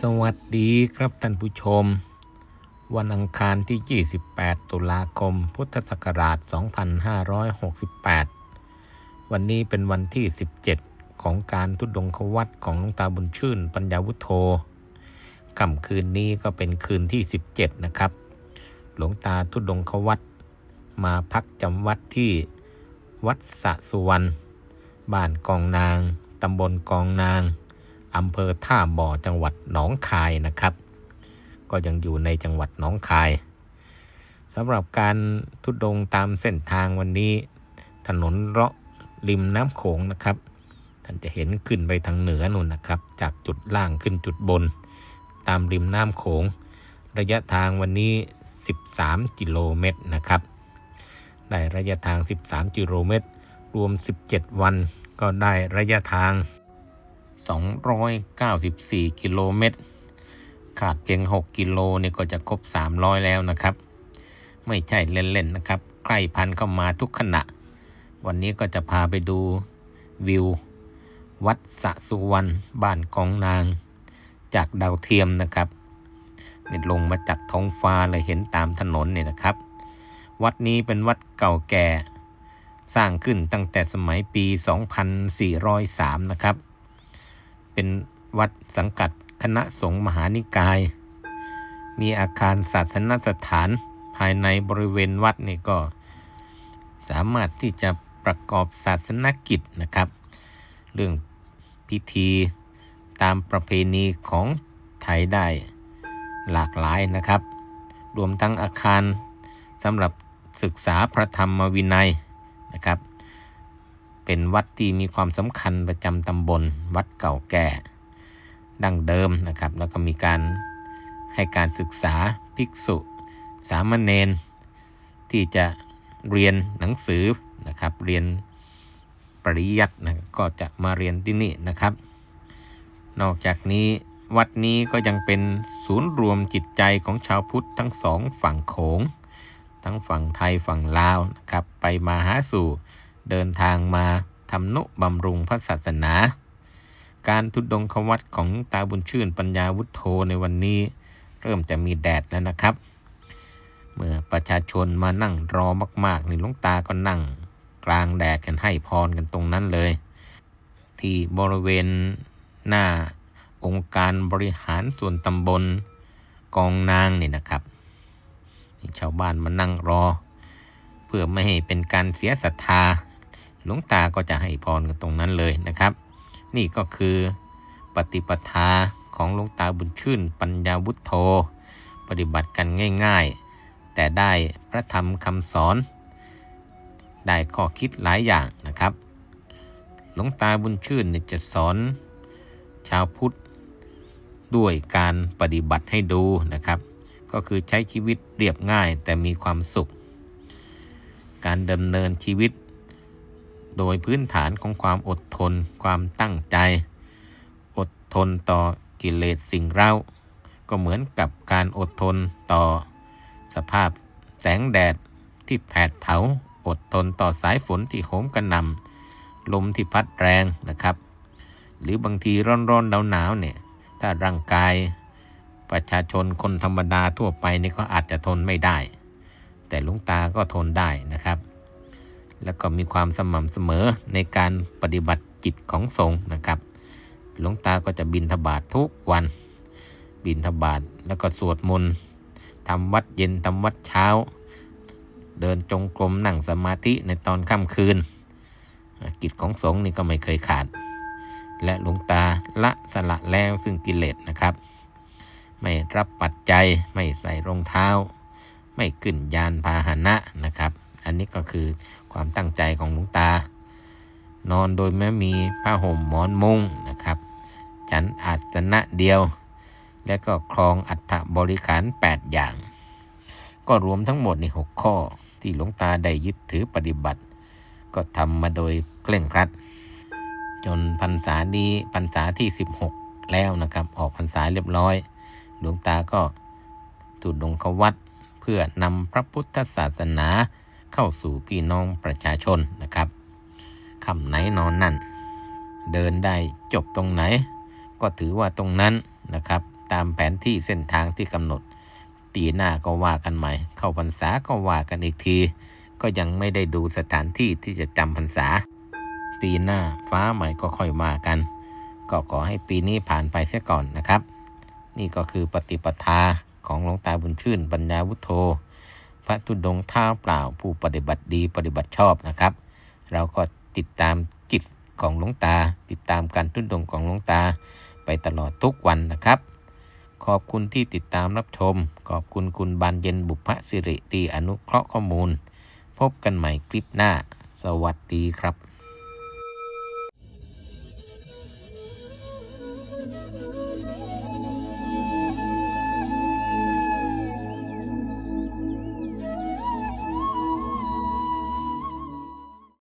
สวัสดีครับท่านผู้ชม วันอังคารที่ 28 ตุลาคม พุทธศักราช 2568 วันนี้เป็นวันที่ 17 ของการทุดงควัตของหลวงตาบุญชื่น ปัญญาวุฒโธค่ำคืนนี้ก็เป็นคืนที่ 17 นะครับ หลวงตาทุดงควัตมาพักจำวัดที่วัดสะสุวรรณ บ้านกองนาง ตำบลกองนาง อำเภอท่าบ่อจังหวัดหนองคายนะครับ ก็ยังอยู่ในจังหวัดหนองคายสำหรับการทุดงตามเส้นทางวันนี้ ถนนเลาะริมน้ำโขงนะครับ ท่านจะเห็นขึ้นไปทางเหนือนู่นนะครับ จากจุดล่างขึ้นจุดบน ตามริมน้ำโขง ระยะทางวันนี้ 13 กิโลเมตรนะครับ ได้ระยะทาง 13 กิโลเมตร รวม 17 วันก็ได้ระยะทาง 294 กิโลเมตร ขาดเพียง 6 กิโลนี่ก็จะครบ 300 แล้วนะครับ ไม่ใช่เล่น ๆ นะครับ ใกล้พันเข้ามาทุกขณะ วันนี้ก็จะพาไปดูวิว วัดสะสุวรรณบ้านกองนาง จากดาวเทียมนะครับนี่ลงมาจากท้องฟ้าเลยเห็นตามถนนเนี่ยนะครับ วัดนี้เป็นวัดเก่าแก่ สร้างขึ้นตั้งแต่สมัยปี 2403 นะครับ เป็นวัดสังกัดคณะสงฆ์มหานิกาย มีอาคารศาสนสถานภายในบริเวณวัดนี่ก็ สามารถที่จะประกอบศาสนกิจนะครับ เรื่องพิธีตามประเพณีของไทยได้หลากหลายนะครับ รวมทั้งอาคารสำหรับศึกษาพระธรรมวินัย นะครับ เป็นวัดที่มีความสำคัญประจำตำบล วัดเก่าแก่ดั้งเดิมนะครับ แล้วก็มีการให้การศึกษาภิกษุ สามเณรที่จะเรียนหนังสือนะครับ เรียนปริยัตินะก็จะมาเรียนที่นี่นะครับ นอกจากนี้วัดนี้ก็ยังเป็นศูนย์รวมจิตใจของชาวพุทธทั้งสองฝั่งโขง ทั้งฝั่งไทยฝั่งลาวนะครับไปมาหาสู่เดินทางมาทำนุบำรุงพระศาสนา การทุดดงควัตของตาบุญชื่นปัญญาวุฒโธในวันนี้ เริ่มจะมีแดดแล้วนะครับ เมื่อประชาชนมานั่งรอมากๆนี่หลวงตาก็นั่ง กลางแดดกันให้พรกันตรงนั้นเลย ที่บริเวณหน้าองค์การบริหารส่วนตำบลกองนางนี่นะครับ นี่ชาวบ้านมานั่งรอ เพื่อไม่ให้เป็นการเสียศรัทธา หลวงตาก็จะให้พรกันตรงนั้นเลยนะครับ นี่ก็คือปฏิปทาของหลวงตาบุญชื่น ปัญญาวุฒโธปฏิบัติกันง่าย ๆ แต่ได้พระธรรมคำสอน ได้ข้อคิดหลายอย่างนะครับ หลวงตาบุญชื่นจะสอน ชาวพุทธด้วยการปฏิบัติให้ดูนะครับ ก็คือใช้ชีวิตเรียบง่ายแต่มีความสุข การดำเนินชีวิต โดยพื้นฐานของความอดทน ความตั้งใจ อดทนต่อกิเลสสิ่งเร้า ก็เหมือนกับการอดทนต่อ สภาพแสงแดดที่แผดเผา อดทนต่อสายฝนที่โหมกระหน่ำลมที่พัดแรงนะครับ หรือบางทีร้อนๆหนาวๆเนี่ยถ้าร่างกาย ประชาชนคนธรรมดาทั่วไปนี่ก็อาจจะทนไม่ได้ แต่หลวงตาก็ทนได้นะครับ แล้วก็มีความสม่ำเสมอในการปฏิบัติจิตของสงฆ์นะครับ หลวงตาก็จะบินทบาททุกวัน บินทบาทแล้วก็สวดมนต์ทำวัดเย็นทำวัดเช้า เดินจงกรมนั่งสมาธิในตอนค่ำคืน กิจของสงฆ์นี่ก็ไม่เคยขาด และหลวงตาละสละแล้วซึ่งกิเลสนะครับ ไม่รับปัจจัย ไม่ใส่รองเท้า ไม่ขึ้นยานพาหนะนะครับ อันนี้ก็คือความตั้งใจของหลวงตา นอนโดยไม่มีผ้าห่มหมอนมุ้งนะครับฉันอาสนะเดียว และก็ครองอัฐบริขาร 8 อย่าง ก็รวมทั้งหมดใน 6 ข้อที่หลวงตาได้ยึดถือปฏิบัติ ก็ทำมาโดยเคร่งครัด จนพรรษานี้พรรษาที่ 16 แล้วนะครับ ออกพรรษาเรียบร้อย หลวงตาก็ถูดงควัดเพื่อนำพระพุทธศาสนาเข้าสู่พี่น้องประชาชนนะครับคำไหนนอนนั่น เดินได้จบตรงไหน ก็ถือว่าตรงนั้นนะครับ ตามแผนที่เส้นทางที่กำหนดปีหน้าก็ว่ากันใหม่ เข้าพรรษาก็ว่ากันอีกที ก็ยังไม่ได้ดูสถานที่ที่จะจำพรรษา ปีหน้าฟ้าใหม่ก็ค่อยว่ากัน ก็ขอให้ปีนี้ผ่านไปเสียก่อนนะครับ นี่ก็คือปฏิปทาของหลวงตาบุญชื่นบรรญาวุโธ พระทุดงท่าเปล่าผู้ปฏิบัติดีปฏิบัติชอบนะครับ เราก็ติดตามจิตของหลวงตา ติดตามการทุดงของหลวงตาไปตลอดทุกวันนะครับ ขอบคุณที่ติดตามรับชม ขอบคุณคุณบานเย็นบุพสิริตีอนุเคราะห์ข้อมูล พบกันใหม่คลิปหน้า สวัสดีครับ